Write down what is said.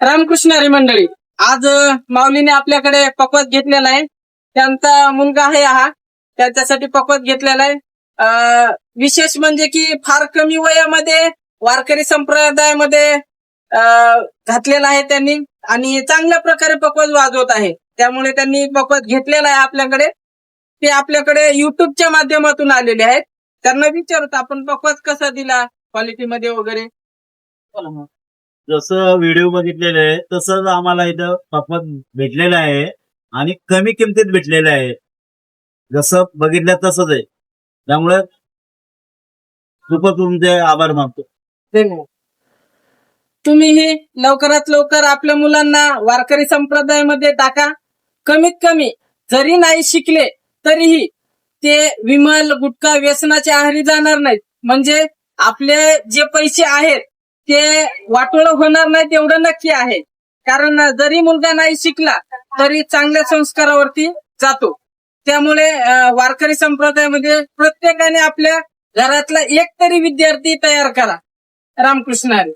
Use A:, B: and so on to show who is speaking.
A: रामकृष्ण हरी मंडळी आज माऊलीने आपल्याकडे पकवत घेतलेला आहे. त्यांचा मुलगा आहे हा. त्यांच्यासाठी पकवत घेतलेला आहे. विशेष म्हणजे की फार कमी वयामध्ये वारकरी संप्रदायामध्ये घातलेला आहे त्यांनी. आणि चांगल्या प्रकारे पकवत वाजवत आहे. त्यामुळे त्यांनी पकवत घेतलेला आहे आपल्याकडे. ते आपल्याकडे युट्यूबच्या माध्यमातून आलेले आहेत. त्यांना विचारतो आपण पकवत कसा दिला क्वालिटीमध्ये वगैरे? बोला मग.
B: जसं व्हिडिओ बघितलेले आहे तसंच आम्हाला इथं पकवत भेटलेलं आहे आणि कमी किमतीत भेटलेलं आहे. जसं बघितलं तसंच आहे. त्यामुळे खूपच तुमचे आभार मानतो.
A: धन्यवाद. तुम्हीही लवकरात लवकर आपल्या मुलांना वारकरी संप्रदायामध्ये टाका. कमीत कमी जरी नाही शिकले तरीही ते विमल गुटखा व्यसनाच्या आहारी जाणार नाहीत. म्हणजे आपले जे पैसे आहेत ते वाटोळ होणार नाही तेवढं नक्की आहे. कारण जरी मुलगा नाही शिकला तरी चांगल्या संस्कारावरती जातो. त्यामुळे वारकरी संप्रदायामध्ये प्रत्येकाने आपल्या घरातला एक तरी विद्यार्थी तयार करा. रामकृष्ण हरी